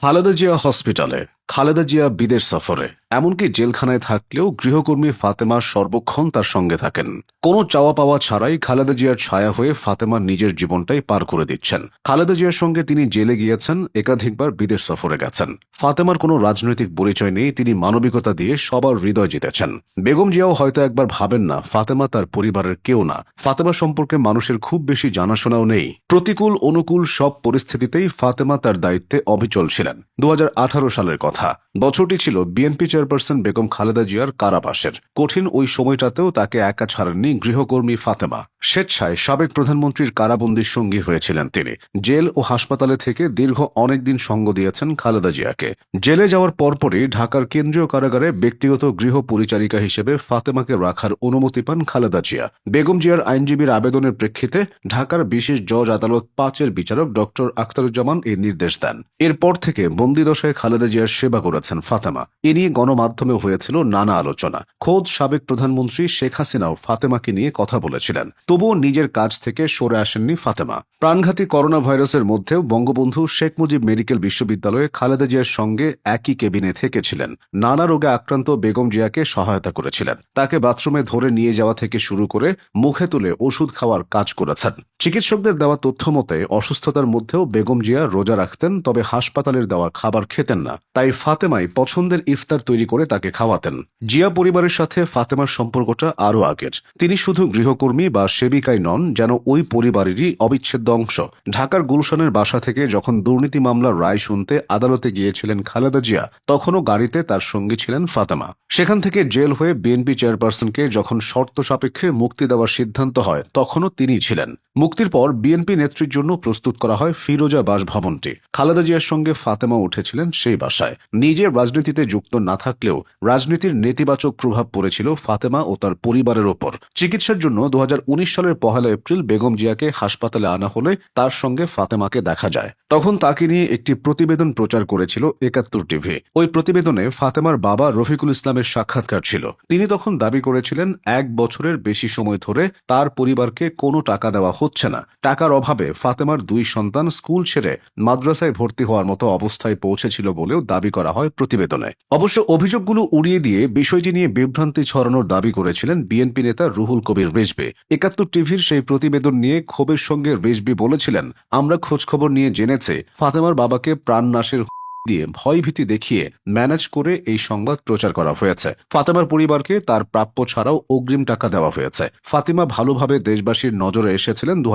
খালেদা জিয়া হসপিটালে। খালেদা জিয়া বিদেশ সফরে, এমনকি জেলখানায় থাকলেও গৃহকর্মী ফাতেমা সর্বক্ষণ তার সঙ্গে থাকেন। কোনো চাওয়া পাওয়া ছাড়াই খালেদা জিয়ার ছায়া হয়ে ফাতেমা নিজের জীবনটাই পার করে দিচ্ছেন। খালেদা জিয়ার সঙ্গে তিনি জেলে গিয়েছেন, একাধিকবার বিদেশ সফরে গেছেন। ফাতেমার কোনো রাজনৈতিক পরিচয় নেই, তিনি মানবিকতা দিয়ে সবার হৃদয় জিতেছেন। বেগম জিয়াও হয়তো একবার ভাবেন না, ফাতেমা তার পরিবারের কেউ না। ফাতেমা সম্পর্কে মানুষের খুব বেশি জানাশোনাও নেই। প্রতিকূল, অনুকূল সব পরিস্থিতিতেই ফাতেমা তার দায়িত্বে অবিচল ছিলেন। দু হাজার আঠারো সালের কথা। বছরটি ছিল বিএনপি চেয়ারপারসন বেগম খালেদা জিয়ার কারাবাসের। কঠিন ওই সময়টাতেও তাকে একা ছাড়েননি গৃহকর্মী ফাতেমা। স্বেচ্ছায় সাবেক প্রধানমন্ত্রীর কারাবন্দির সঙ্গী হয়েছিলেন তিনি। জেল ও হাসপাতালে থেকে দীর্ঘ অনেকদিন সঙ্গ দিয়েছেন খালেদা জিয়াকে। জেলে যাওয়ার পরপরই ঢাকার কেন্দ্রীয় কারাগারে ব্যক্তিগত গৃহ পরিচারিকা হিসেবে ফাতেমাকে রাখার অনুমতি পান খালেদা জিয়া। বেগম জিয়ার আইনজীবীর আবেদনের প্রেক্ষিতে ঢাকার বিশেষ জজ আদালত পাঁচের বিচারক ডক্টর আখতারুজ্জামান এই নির্দেশ দেন। এরপর থেকে বন্দিদশায় খালেদা জিয়ার সেবা করেছেন ফাতেমা। এ নিয়ে গণমাধ্যমে হয়েছিল নানা আলোচনা। খোদ সাবেক প্রধানমন্ত্রী শেখ হাসিনাও ফাতেমাকে নিয়ে কথা বলেছিলেন। তবুও নিজের কাজ থেকে সরে আসেননি ফাতেমা। প্রাণঘাতী করোনা ভাইরাসের মধ্যেও বঙ্গবন্ধু শেখ মুজিব মেডিকেল বিশ্ববিদ্যালয়ে খালেদা জিয়ার সঙ্গে একই কেবিনে থেকেছিলেন। নানা রোগে আক্রান্ত বেগম জিয়াকে সহায়তা করেছিলেন। তাকে বাথরুমে ধরে নিয়ে যাওয়া থেকে শুরু করে মুখে তুলে ওষুধ খাওয়ার কাজ করেছেন। চিকিৎসকদের দেওয়া তথ্য মতে, অসুস্থতার মধ্যেও বেগম জিয়া রোজা রাখতেন, তবে হাসপাতালের দেওয়া খাবার খেতেন না। তাই ফাতেমাই পছন্দের ইফতার তৈরি করে তাকে খাওয়াতেন। জিয়া পরিবারের সাথে ফাতেমার সম্পর্কটা আরও আগের। তিনি শুধু গৃহকর্মী বা সেবিকাই নন, যেন ওই পরিবারেরই অবিচ্ছেদ্য অংশ। ঢাকার গুলশানের বাসা থেকে যখন দুর্নীতি মামলার রায় শুনতে আদালতে গিয়েছিলেন খালেদা জিয়া, তখনও গাড়িতে তার সঙ্গী ছিলেন ফাতেমা। সেখান থেকে জেল হয়ে বিএনপি চেয়ারপারসনকে যখন শর্ত সাপেক্ষে মুক্তি দেওয়ার সিদ্ধান্ত হয়, তখনও তিনিই ছিলেন। মুক্তির পর বিএনপি নেত্রীর জন্য প্রস্তুত করা হয় ফিরোজা বাসভবনটি। খালেদা জিয়ার সঙ্গে ফাতেমা উঠেছিলেন সেই বাসায়। নিজে রাজনীতিতে যুক্ত না থাকলেও রাজনীতির নেতিবাচক প্রভাব পড়েছিল ফাতেমা ও তার পরিবারের ওপর। চিকিৎসার জন্য দু হাজার উনিশ সালের পহেলা এপ্রিল বেগম জিয়াকে হাসপাতালে আনা হলে তার সঙ্গে ফাতেমাকে দেখা যায়। তখন তাকে নিয়ে একটি প্রতিবেদন প্রচার করেছিল একাত্তর টিভি। ওই প্রতিবেদনে ফাতেমার বাবা রফিকুল ইসলামের সাক্ষাৎকার ছিল। তিনি তখন দাবি করেছিলেন, এক বছরের বেশি সময় ধরে তার পরিবারকে কোনো টাকা দেওয়া হচ্ছে না। টাকার অভাবে ফাতেমার দুই সন্তান স্কুল ছেড়ে মাদ্রাসায় ভর্তি হওয়ার মতো অবস্থায় পৌঁছেছিল বলেও দাবি করা হয় প্রতিবেদনে। অবশ্য অভিযোগগুলো উড়িয়ে দিয়ে বিষয়টি নিয়ে বিভ্রান্তি ছড়ানোর দাবি করেছিলেন বিএনপি নেতা রুহুল কবির রেজবে একাত্তর টিভির সেই প্রতিবেদন নিয়ে ক্ষোভের সঙ্গে রেজবি বলেছিলেন, আমরা খোঁজখবর নিয়ে জেনেছে, ফাতেমার বাবাকে প্রাণনাশের দিয়ে ভয়ভীতি দেখিয়ে ম্যানেজ করে এই সংবাদ প্রচার করা হয়েছে। ফাতেমার পরিবারকে তার প্রাপ্য ছাড়াও অগ্রিম টাকা দেওয়া হয়েছে। ফাতিমা ভালোভাবে দেশবাসীর নজরে এসেছিলেন দু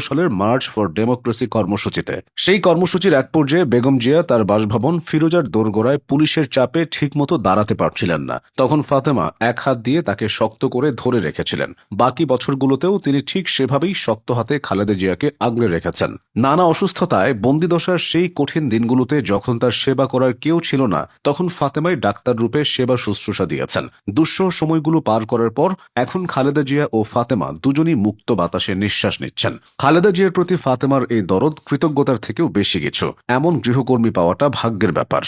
সালের মার্চ ফর ডেমোক্রেসি কর্মসূচিতে। সেই কর্মসূচির এক পর্যায়ে বেগম জিয়া তার বাসভবন ফিরোজার দোরগোড়ায় পুলিশের চাপে ঠিকমতো দাঁড়াতে পারছিলেন না। তখন ফাতেমা এক হাত দিয়ে তাকে শক্ত করে ধরে রেখেছিলেন। বাকি বছরগুলোতেও তিনি ঠিক সেভাবেই শক্ত হাতে খালেদা জিয়াকে আগলে রেখেছেন। নানা অসুস্থতায় বন্দিদশার সেই কঠিন দিনগুলোতে যখন তার সেবা করার কেউ ছিল না, তখন ফাতেমাই ডাক্তার রূপে সেবা শুশ্রূষা দিয়েছেন। দুঃসহ সময়গুলো পার করার পর, এখন খালেদা জিয়া ও ফাতেমা দুজনই মুক্ত বাতাসে নিঃশ্বাস নিচ্ছেন। খালেদা জিয়ার প্রতি ফাতেমার এই দরদ কৃতজ্ঞতার থেকেও বেশি কিছু। এমন গৃহকর্মী পাওয়াটা ভাগ্যের ব্যাপার।